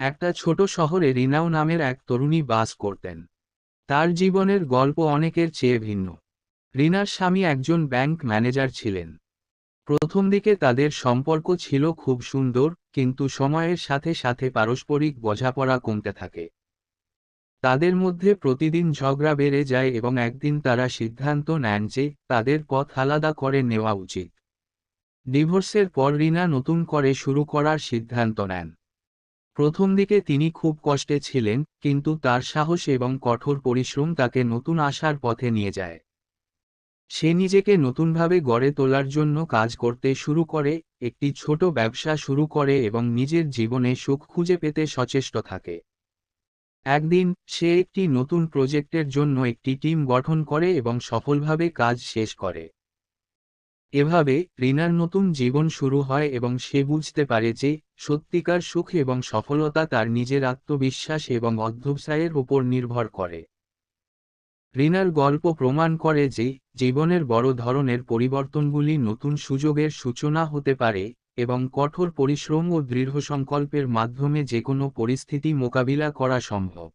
একটা ছোট শহরে রিনাও নামের এক তরুণী বাস করতেন। তার জীবনের গল্প অনেকের চেয়ে ভিন্ন। রিনার স্বামী একজন ব্যাংক ম্যানেজার ছিলেন। প্রথম দিকে তাদের সম্পর্ক ছিল খুব সুন্দর, কিন্তু সময়ের সাথে সাথে পারস্পরিক বোঝাপড়া কমতে থাকে। তাদের মধ্যে প্রতিদিন ঝগড়া বেড়ে যায় এবং একদিন তারা সিদ্ধান্ত নেন যে তাদের পথ আলাদা করে নেওয়া উচিত। ডিভোর্সের পর রিনা নতুন করে শুরু করার সিদ্ধান্ত নেন। প্রথম দিকে তিনি খুব কষ্টে ছিলেন, কিন্তু তার সাহস এবং কঠোর পরিশ্রম তাকে নতুন আশার পথে নিয়ে যায়। সে নিজেকে নতুনভাবে গড়ে তোলার জন্য কাজ করতে শুরু করে, একটি ছোট ব্যবসা শুরু করে এবং নিজের জীবনে সুখ খুঁজে পেতে সচেষ্ট থাকে। একদিন, সে একটি নতুন প্রজেক্টের জন্য একটি টিম গঠন করে এবং সফলভাবে কাজ শেষ করে। এভাবে রিনার নতুন জীবন শুরু হয় এবং সে বুঝতে পারে যে সত্যিকার সুখ এবং সফলতা তার নিজের আত্মবিশ্বাস এবং অধ্যবসায়ের উপর নির্ভর করে। রিনার গল্প প্রমাণ করে যে জীবনের বড় ধরনের পরিবর্তনগুলি নতুন সুযোগের সূচনা হতে পারে এবং কঠোর পরিশ্রম ও দৃঢ় সংকল্পের মাধ্যমে যে কোনো পরিস্থিতি মোকাবিলা করা সম্ভব।